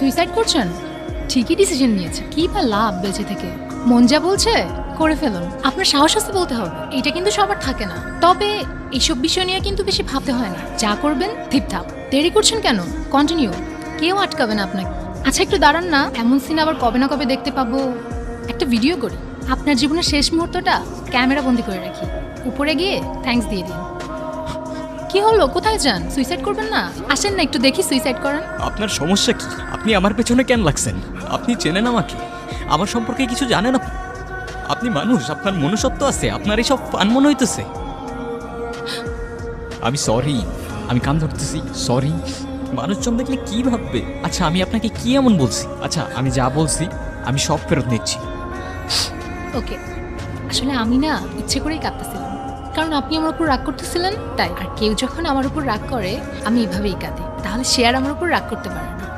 Suicide করছেন? ঠিকই decision নিয়েছে। কি বা লাভ বেঁচে থেকে? মন যা বলছে, করে ফেলুন। আপনার সাহস আছে বলতে হবে। এটা কিন্তু সবার থাকে না। তবে এইসব বিষয় নিয়ে কিন্তু বেশি ভাবতে হয় না। যা করবেন ঠিকঠাক দেরি করছেন কেন? কন্টিনিউ কেউ আটকাবে না আপনাকে। আচ্ছা একটু দাঁড়ান না। এমন সিন আবার কবে না কবে দেখতে পাবো। একটা ভিডিও করি। আপনার জীবনের শেষ মুহূর্তটা ক্যামেরা বন্দি করে রাখি। উপরে গিয়ে থ্যাঙ্কস দিয়ে দিন। কি হলো? কোথায় যান? সুইসাইড করবেন না? আসেন না একটু দেখি সুইসাইড করেন। আপনার সমস্যা কি? আপনি আমার পেছনে কেন লাগছেন? আপনি চেনেন আমাকে। আমার সম্পর্কে কিছু জানেন আপনি? আপনি মানুষ আপনার মনুষ্যত্ব আছে আপনার এইসব ফান মনে হইতেছে। আমি সরি আমি কান ধরতেছি সরি মানুষজন দেখলে কি ভাববে? আচ্ছা আমি আপনাকে কি এমন বলছি? আচ্ছা আমি যা বলছি আমি সব ফেরত নিচ্ছি। ওকে আসলে আমি না ইচ্ছে করেই কাঁদতেছিলাম কারণ আপনি আমার উপর রাগ করতেছিলেন? তাই। আর কেউ যখন আমার উপর রাগ করে, আমি এভাবেই কাঁদি। তাহলে সে আর আমার উপর রাগ করতে পারে না।